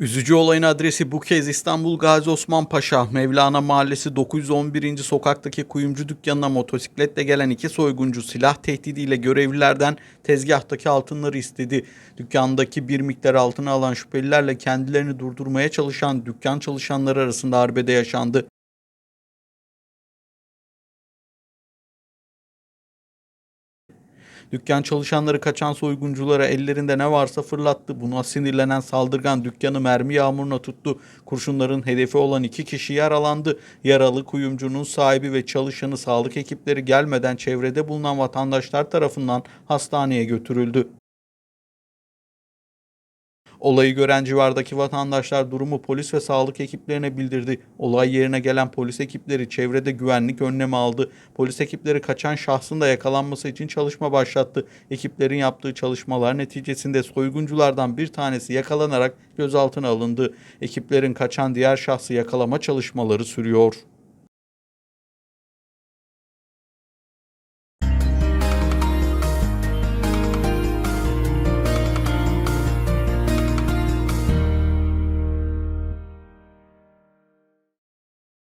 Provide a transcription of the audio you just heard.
Üzücü olayın adresi bu kez İstanbul Gazi Osman Paşa, Mevlana Mahallesi 911. sokaktaki kuyumcu dükkanına motosikletle gelen iki soyguncu silah tehdidiyle görevlilerden tezgahtaki altınları istedi. Dükkandaki bir miktar altını alan şüphelilerle kendilerini durdurmaya çalışan dükkan çalışanları arasında arbede yaşandı. Dükkan çalışanları kaçan soygunculara ellerinde ne varsa fırlattı. Buna sinirlenen saldırgan dükkanı mermi yağmuruna tuttu. Kurşunların hedefi olan iki kişi yaralandı. Yaralı kuyumcunun sahibi ve çalışanı sağlık ekipleri gelmeden çevrede bulunan vatandaşlar tarafından hastaneye götürüldü. Olayı gören civardaki vatandaşlar durumu polis ve sağlık ekiplerine bildirdi. Olay yerine gelen polis ekipleri çevrede güvenlik önlemi aldı. Polis ekipleri kaçan şahsın da yakalanması için çalışma başlattı. Ekiplerin yaptığı çalışmalar neticesinde soygunculardan bir tanesi yakalanarak gözaltına alındı. Ekiplerin kaçan diğer şahsı yakalama çalışmaları sürüyor.